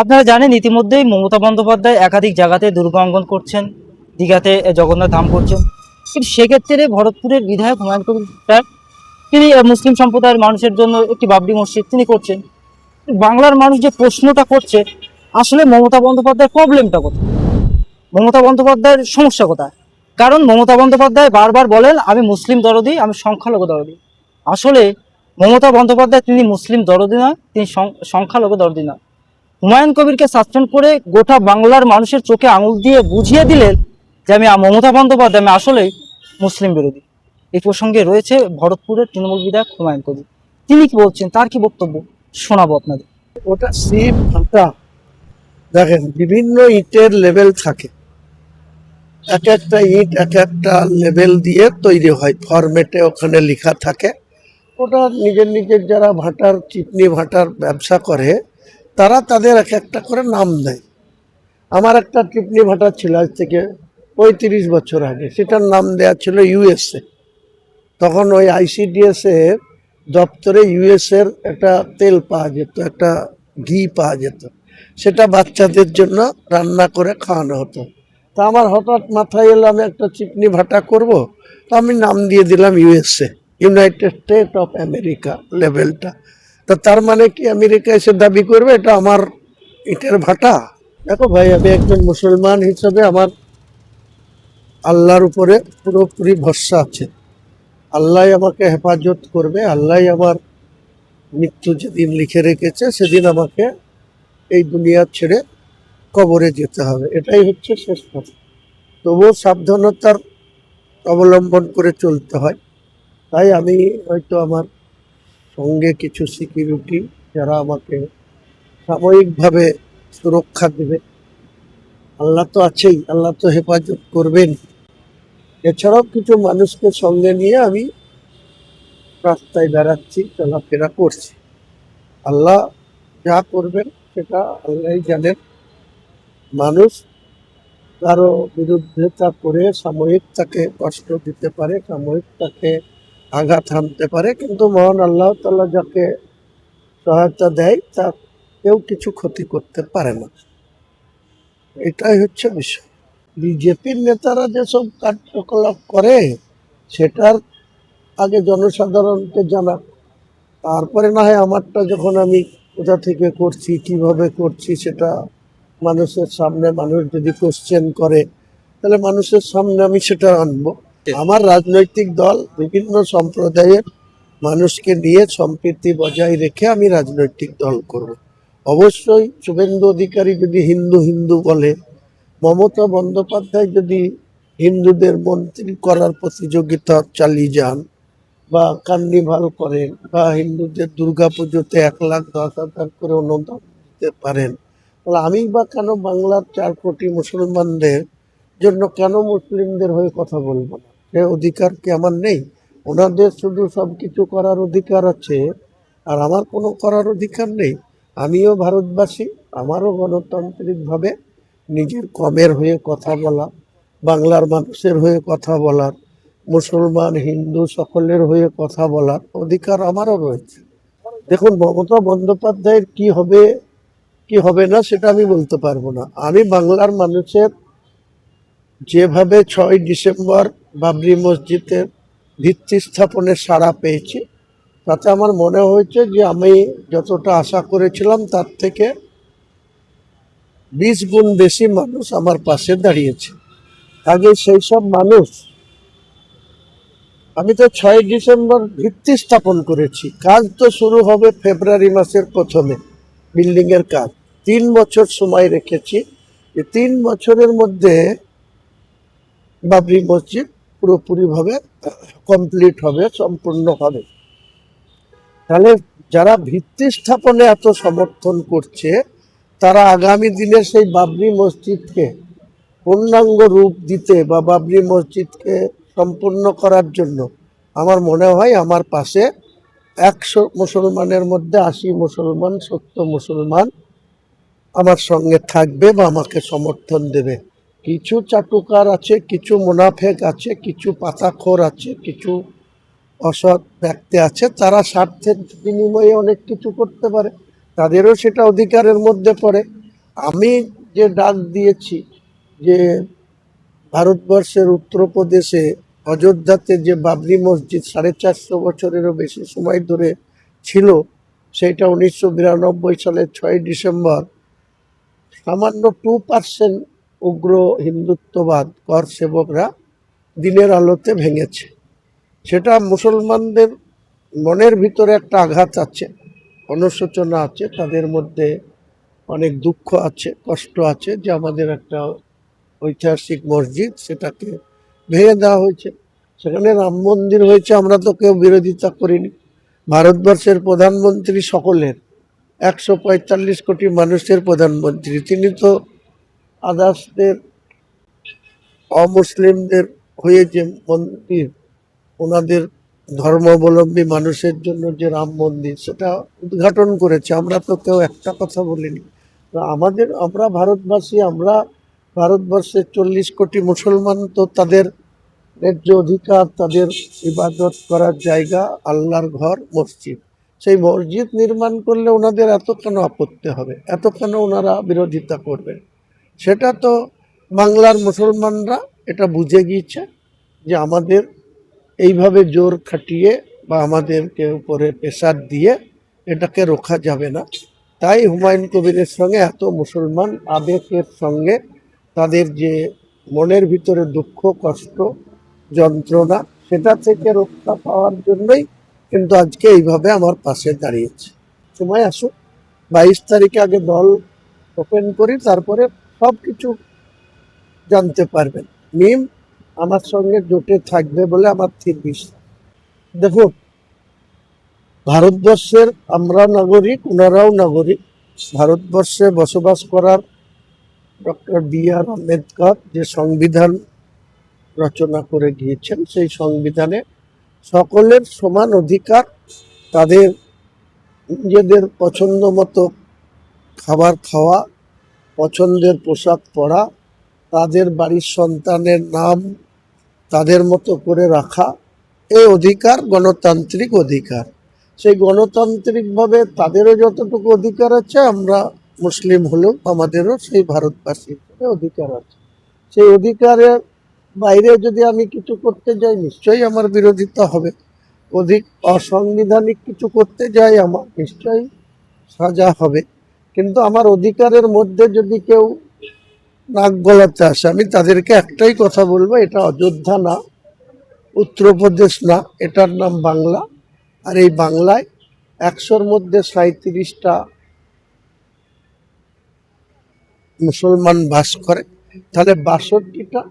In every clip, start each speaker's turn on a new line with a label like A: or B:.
A: আপনারা জানেন, ইতিমধ্যেই মমতা বন্দ্যোপাধ্যায় একাধিক জায়গাতে দুর্গাঙ্গন করছেন, দীঘাতে জগন্নাথ ধাম করছেন। কিন্তু সেক্ষেত্রে ভরতপুরের বিধায়ক হুমায়ুন কবির স্যার তিনি মুসলিম সম্প্রদায়ের মানুষের জন্য একটি বাবরি মসজিদ তিনি করছেন। বাংলার মানুষ যে প্রশ্নটা করছে, আসলে মমতা বন্দ্যোপাধ্যায়ের প্রবলেমটা কোথায়? মমতা বন্দ্যোপাধ্যায়ের সমস্যা কোথায়? কারণ মমতা বন্দ্যোপাধ্যায় বারবার বলেন, আমি মুসলিম দরদি, আমি সংখ্যালঘু দরদি। আসলে মমতা বন্দ্যোপাধ্যায় তিনি মুসলিম দরদি নয়, তিনি সংখ্যালঘু দরদি নয়। হুমায়ুন কবিরকে সাসপেন্ড করে গোটা বাংলার মানুষের চোখে আঙুল দিয়ে বুঝিয়ে দিলেন যে আমি মমতা বন্দ্যোপাধ্যায়, আমি আসলেই মুসলিম বিরোধী। এই প্রসঙ্গে রয়েছে ভরতপুরের তৃণমূল বিধায়ক হুমায়ুন কবির। তিনি কি বলছেন? তার কি বক্তব্য? শোনাবো আপনাদের।
B: ওটা সিপ ফাঁকা দেখেন, বিভিন্ন ইটের লেভেল থাকে। এক একটা ইট, এক একটা লেভেল দিয়ে তৈরি হয়। ফরম্যাটে ওখানে লেখা থাকে। ওটা নিজের নিজের যারা ভাটার চিপনি ভাটার ব্যবসা করে তারা তাদের এক একটা করে নাম দেয়। আমার একটা চিপনি ভাটা ছিল আজ থেকে পঁয়ত্রিশ বছর আগে, সেটার নাম দেওয়া ছিল ইউএসএ তখন ওই আইসিডিএস এর দপ্তরে ইউএস এর একটা তেল পাওয়া যেত, একটা ঘি পাওয়া যেত। সেটা বাচ্চাদের জন্য রান্না করে খাওয়ানো হতো। তা আমার হঠাৎ মাথায় এলো, আমি একটা চিকনি ভাটা করব, তো আমি নাম দিয়ে দিলাম USA united state of America লেভেলটা। তা তার মানে কি আমেরিকা এসে দাবি করবে? এটা আমার ইটের ভাটা। দেখো ভাই, আমি একজন মুসলমান হিসেবে আমার আল্লাহর উপরে পুরোপুরি ভরসা আছে। আল্লাহ আমাকে হেফাজত করবে, আল্লাহ আমার মৃত্যু যেদিন লিখে রেখেছে, সেদিন আমাকে এই দুনিয়া ছেড়ে কবরে যেতে হবে। এটাই হচ্ছে শেষ কথা। তবুও সাবধানতার অবলম্বন করে চলতে হয়। তাই আমি হয়তো আমার সঙ্গে কিছু সিকিউরিটি যারা আমাকে সাময়িকভাবে সুরক্ষা দেবে। আল্লাহ তো আছেই, আল্লাহ তো হেফাজত করবেন। এছাড়াও কিছু মানুষকে সঙ্গে নিয়ে আমি রাস্তায় বেড়াচ্ছি, চলাফেরা করছি। আল্লাহ যা করবেন সেটা আল্লাহ জানেন। মানুষ কারও বিরুদ্ধে তা করে সাময়িক তাকে কষ্ট দিতে পারে, সাময়িক তাকে আঘাত হানতে পারে, কিন্তু মহান আল্লাহ তাল্লাহ যাকে সহায়তা দেয় তা কেউ কিছু ক্ষতি করতে পারে না। এটাই হচ্ছে বিষয়। বিজেপির নেতারা যেসব কার্যকলাপ করে, সেটার আগে জনসাধারণকে জানা তারপরে না হয় আমারটা যখন আমি কোথা থেকে করছি, কীভাবে করছি, সেটা মানুষের সামনে, মানুষ যদি কোশ্চেন করে, তাহলে মানুষের সামনে আমি সেটা আনব। আমার রাজনৈতিক দল বিভিন্ন সম্প্রদায়ের মানুষকে নিয়ে সম্প্রীতি বজায় রেখে আমি রাজনৈতিক দল করব। অবশ্যই শুভেন্দু অধিকারী যদি হিন্দু হিন্দু বলে, মমতা বন্দ্যোপাধ্যায় যদি হিন্দুদের মন্ত্রী করার প্রতিযোগিতা চালিয়ে যান বা কার্নিভাল করেন বা হিন্দুদের দুর্গা পুজোতে এক লাখ দশ হাজার করে অনুদান দিতে পারেন, তাহলে আমি বা কেন বাংলার চার কোটি মুসলমানদের জন্য কেন মুসলিমদের হয়ে কথা বলব না? সে অধিকার কি আমার নেই? ওনাদের শুধু সব কিছু করার অধিকার আছে, আর আমার কোনো করার অধিকার নেই। আমিও ভারতবাসী, আমারও গণতান্ত্রিকভাবে নিজের কমের হয়ে কথা বলা, বাংলার মানুষের হয়ে কথা বলার মুসলমান, হিন্দু সকলের হয়ে কথা বলার অধিকার আমারও রয়েছে। দেখুন, মমতা বন্দ্যোপাধ্যায়ের কি হবে কি হবে না সেটা আমি বলতে পারব না। আমি বাংলার মানুষের যেভাবে ছয় ডিসেম্বর বাবরি মসজিদের ভিত্তি স্থাপনের সাড়া পেয়েছি। তাতে আমার মনে হয়েছে যে আমি যতটা আশা করেছিলাম, তার থেকে বিশ গুণ বেশি মানুষ আমার পাশে দাঁড়িয়েছে। আগে সেই সব মানুষ, আমি তো ছয় ডিসেম্বর ভিত্তি স্থাপন করেছি। কাজ তো শুরু হবে ফেব্রুয়ারি মাসের প্রথমে, বিল্ডিং এর কাজ। তিন বছর সময় রেখেছি। তিন বছরের মধ্যে বাবরি মসজিদ পুরোপুরিভাবে কমপ্লিট হবে সম্পূর্ণ হবে তাহলে যারা ভিত্তি স্থাপনে এত সমর্থন করছে, তারা আগামী দিনে সেই বাবরি মসজিদকে পূর্ণাঙ্গ রূপ দিতে বা বাবরি মসজিদকে সম্পূর্ণ করার জন্য আমার মনে হয় আমার পাশে একশো মুসলমানের মধ্যে আশি মুসলমান, সত্তর মুসলমান আমার সঙ্গে থাকবে বা আমাকে সমর্থন দেবে। কিছু চাটুকার আছে, কিছু মুনাফেক আছে, কিছু পাতাখোর আছে, কিছু অসৎ ব্যক্তি আছে, তারা স্বার্থের বিনিময়ে অনেক কিছু করতে পারে, তাদেরও সেটা অধিকারের মধ্যে পড়ে। আমি যে ডাক দিয়েছি যে ভারতবর্ষের উত্তরপ্রদেশে অযোধ্যাতে যে বাবরি মসজিদ সাড়ে চারশো বছরেরও বেশি সময় ধরে ছিল, সেটা উনিশশো বিরানব্বই সালের ছয় ডিসেম্বর, সামান্য টু পার্সেন্ট উগ্র হিন্দুত্ববাদ কর সেবকরা দিনের আলোতে ভেঙেছে। সেটা মুসলমানদের মনের ভিতরে একটা আঘাত আছে, অনুশোচনা আছে, তাদের মধ্যে অনেক দুঃখ আছে, কষ্ট আছে যে আমাদের একটা ঐতিহাসিক মসজিদ সেটাকে ভেঙে দেওয়া হয়েছে। সেখানে রাম মন্দির হয়েছে, আমরা তো কেউ বিরোধিতা করিনি। ভারতবর্ষের প্রধানমন্ত্রী সকলের একশো পঁয়তাল্লিশ কোটি মানুষের প্রধানমন্ত্রী, তিনি তো আদার্সদের, অমুসলিমদের হয়ে যে মন্দির, ওনাদের ধর্মাবলম্বী মানুষের জন্য যে রাম মন্দির, সেটা উদ্ঘাটন করেছে। আমরা তো কেউ একটা কথা বলিনি। আমাদের, আমরা ভারতবাসী, আমরা ভারতবর্ষের চল্লিশ কোটি মুসলমান তো তাদের ন্যায্য অধিকার, তাদের ইবাদত করার জায়গা, আল্লাহর ঘর, মসজিদ। সেই মসজিদ নির্মাণ করলে ওনাদের এত কেন আপত্তি হবে? এত কেন ওনারা বিরোধিতা করবেন? সেটা তো বাংলার মুসলমানরা এটা বুঝে গিয়েছে যে আমাদের এইভাবে জোর খাটিয়ে বা আমাদেরকে উপরে প্রেশার দিয়ে এটাকে রোখা যাবে না। তাই হুমায়ুন কবিরের সঙ্গে এত মুসলমান আবেগের সঙ্গে তাদের যে মনের ভিতরে দুঃখ, কষ্ট, যন্ত্রণা, সেটা থেকে রক্ষা পাওয়ার জন্যই কিন্তু আজকে এইভাবে আমার পাশে দাঁড়িয়েছে। সময় আসুক, বাইশ তারিখে আগে দল ওপেন করি, তারপরে সব কিছু জানতে পারবেন। মিম, আমার সঙ্গে জোটে থাকবে বলে আমার স্থির বিশ্বাস দেখুন ভারতবর্ষের আমরা নাগরিক, ওনারাও নাগরিক। ভারতবর্ষে বসবাস করার ডক্টর বি আর আম্বেদকর যে সংবিধান রচনা করে গিয়েছেন সেই সংবিধানে সকলের সমান অধিকার, তাদের নিজেদের পছন্দ মতো খাবার খাওয়া পছন্দের পোশাক পরা, তাদের বাড়ির সন্তানের নাম তাদের মতো করে রাখা এই অধিকার, গণতান্ত্রিক অধিকার। সেই গণতান্ত্রিকভাবে তাদেরও যতটুকু অধিকার আছে, আমরা মুসলিম হলেও আমাদেরও সেই ভারতবাসী অধিকার আছে। সেই অধিকারের বাইরে যদি আমি কিছু করতে যাই, নিশ্চয়ই আমার বিরোধিতা হবে। অধিক অসাংবিধানিক কিছু করতে যাই, আমার নিশ্চয়ই সাজা হবে। কিন্তু আমার অধিকারের মধ্যে যদি কেউ নাক গলাতে আসে, আমি তাদেরকে একটাই কথা বলব, এটা অযোধ্যা না, উত্তরপ্রদেশ না, এটার নাম বাংলা। আর এই বাংলায় একশোর মধ্যে সাঁত্রিশটা মুসলমান বাস করে। তাহলে বাষট্টিটা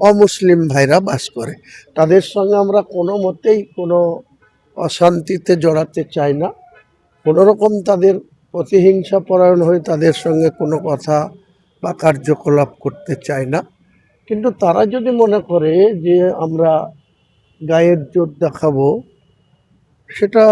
B: অমুসলিম ভাইরা বাস করে। তাদের সঙ্গে আমরা কোনো মতেই কোনো অশান্তিতে জড়াতে চাই না। কোনো রকম তাদের প্রতিহিংসা পরায়ণ হয়ে তাদের সঙ্গে কোনো কথা বা কার্যকলাপ করতে চাই না। কিন্তু তারা যদি মনে করে যে আমরা গায়ের জোর দেখাবো, সেটা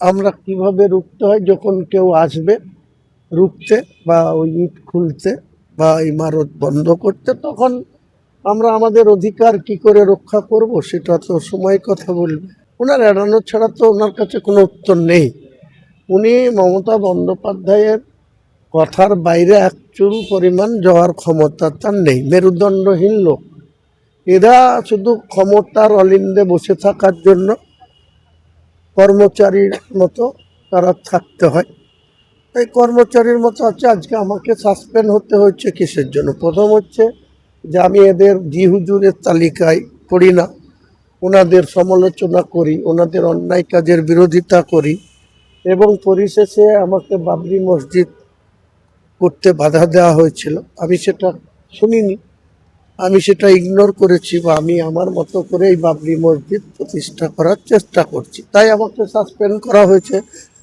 B: আমরা কীভাবে রুখতে হয়? যখন কেউ আসবে, রুখতে বা ওই ইট খুলতে বা ইমারত বন্ধ করতে, তখন আমরা আমাদের অধিকার কি করে রক্ষা করব? সেটা তো সময় কথা বলবে। ওনার এড়ানো ছাড়া তো ওনার কাছে কোনো উত্তর নেই। উনি মমতা বন্দ্যোপাধ্যায়ের কথার বাইরে এক চুল পরিমাণ যাওয়ার ক্ষমতা তার নেই, মেরুদণ্ডহীন লোক। এরা শুধু ক্ষমতার অলিন্দে বসে থাকার জন্য কর্মচারীর মতো তারা থাকতে হয়। তাই কর্মচারীর মতো আছে, আজকে আমাকে সাসপেন্ড হতে হচ্ছে কিসের জন্য? প্রথম হচ্ছে যে আমি এদের জি হুজুরের তালিকায় পড়ি না। ওনাদের সমালোচনা করি ওনাদের অন্যায় কাজের বিরোধিতা করি। এবং পরিশেষে আমাকে বাবরি মসজিদ করতে বাধা দেওয়া হয়েছিল। আমি সেটা শুনিনি। আমি সেটা ইগনোর করেছি বা আমি আমার মতো করে এই বাবরি মসজিদ প্রতিষ্ঠা করার চেষ্টা করছি। তাই আমাকে সাসপেন্ড করা হয়েছে।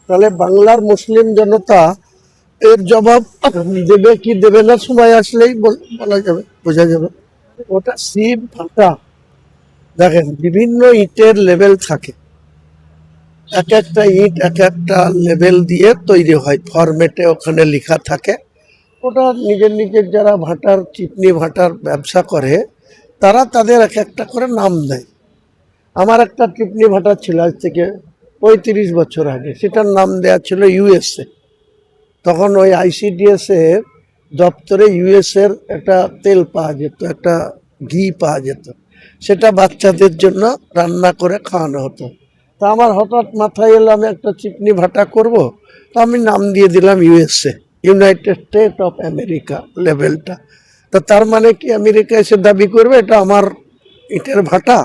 B: তাহলে বাংলার মুসলিম জনতা এর জবাব দেবে কি দেবে না সময় আসলেই বলা যাবে, বোঝা যাবে। ওটা সিম ফাটা দেখেন, বিভিন্ন ইটের লেভেল থাকে। এক একটা ইট, এক একটা লেভেল দিয়ে তৈরি হয়। ফরম্যাটে ওখানে লেখা থাকে। ওটা নিজের নিজের যারা ভাটার চিপনি ভাটার ব্যবসা করে, তারা তাদের এক একটা করে নাম দেয়। আমার একটা চিপনি ভাটা ছিল আজ থেকে পঁয়ত্রিশ বছর আগে। সেটার নাম দেওয়া ছিল ইউএসএ তখন ওই আইসিডিএস এর দপ্তরে ইউএস এর একটা তেল পাওয়া যেত, একটা ঘি পাওয়া যেত। সেটা বাচ্চাদের জন্য রান্না করে খাওয়ানো হতো। তা আমার হঠাৎ মাথায় এলো, আমি একটা চিপনি ভাটা করব, তো আমি নাম দিয়ে দিলাম USA united state of America লেভেলটা। তা তার মানে কি আমেরিকা এসে দাবি করবে? এটা আমার ইটের ভাটা?